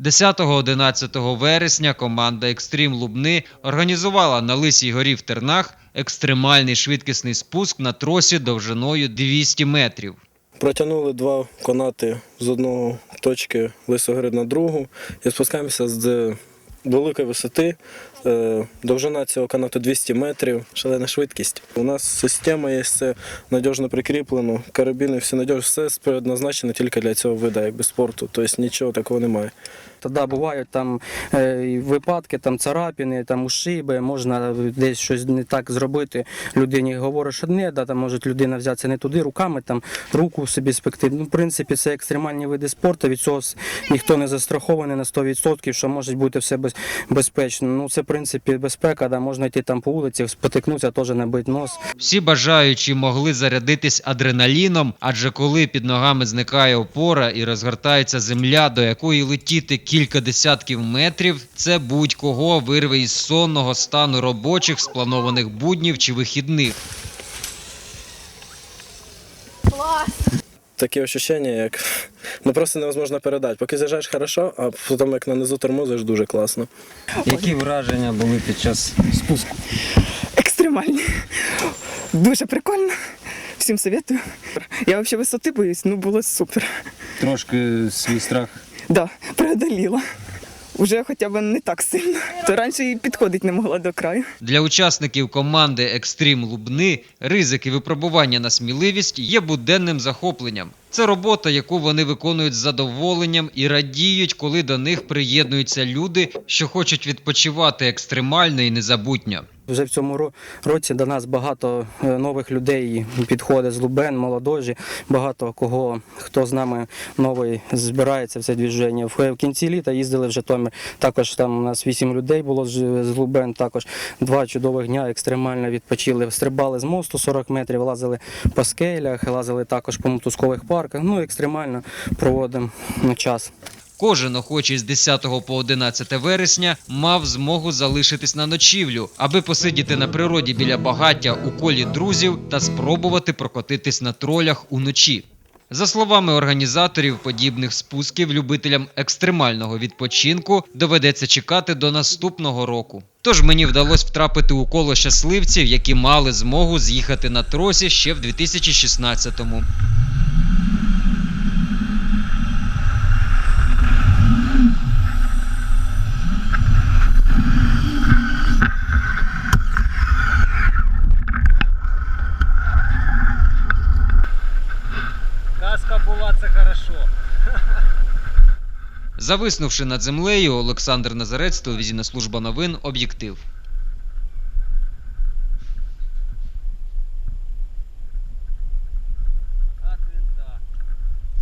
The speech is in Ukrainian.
10-11 вересня команда Екстрім Лубни організувала на Лисій горі в Тернах екстремальний швидкісний спуск на тросі довжиною 200 метрів. Протягнули два канати з одного точки Лисогори на другу і спускаємося з великої висоти. Е, Довжина цього канату 200 метрів, шалена швидкість. У нас система є все надіжно прикріплено, карабіни, все надіжно, все предназначено тільки для цього виду, якби спорту. Тобто нічого такого немає. Тоді бувають там е, випадки, там царапини, там ушиби, можна десь щось не так зробити. Людині говориш одне, да, там може людина взятися не туди, руками там руку собі спекти. Ну, в принципі, це екстремальні види спорту. Від цього ніхто не застрахований на 100%, що може бути все без, безпечно. Ну, це в принципі безпека, да, можна йти там по вулиці, спотикнутися, теж набити нос. Всі бажаючі могли зарядитись адреналіном, адже коли під ногами зникає опора і розгортається земля, до якої летіти кілька десятків метрів, це будь-кого вирве із сонного стану робочих, спланованих буднів чи вихідних. Клас! Такі відчуття, як ну просто невозможно передати. Поки заїжджаєш хорошо, а потім як на низу тормозиш, дуже класно. Які враження були під час спуску? екстремальні. Дуже прикольно. Всім советую. Я взагалі висоти боюсь, ну було супер. Трошки свій страх. Да, преодоліла. Уже хоча б не так сильно. То раніше і підходити не могла до краю. Для учасників команди Екстрім Лубни ризики випробування на сміливість є буденним захопленням. Це робота, яку вони виконують з задоволенням і радіють, коли до них приєднуються люди, що хочуть відпочивати екстремально і незабутньо. Вже в цьому ро- році до нас багато е, нових людей підходить з Лубен, молодежі, багато кого, хто з нами новий збирається в це движення. В в кінці літа їздили в Житомир. Також там у нас вісім людей було з з Лубен. Також два чудових дня екстремально відпочили. Стрибали з мосту 40 метрів, лазили по скелях, лазили також по мотузкових парках. Ну екстремально проводимо час. Кожен охочий з 10 по 11 вересня мав змогу залишитись на ночівлю, аби посидіти на природі біля багаття у колі друзів та спробувати прокотитись на тролях уночі. За словами організаторів подібних спусків, любителям екстремального відпочинку доведеться чекати до наступного року. Тож мені вдалося втрапити у коло щасливців, які мали змогу з'їхати на тросі ще в 2016-му. Це хорошо. Зависнувши над землею, Олександр Назарець, телевізійна служба новин, об'єктив.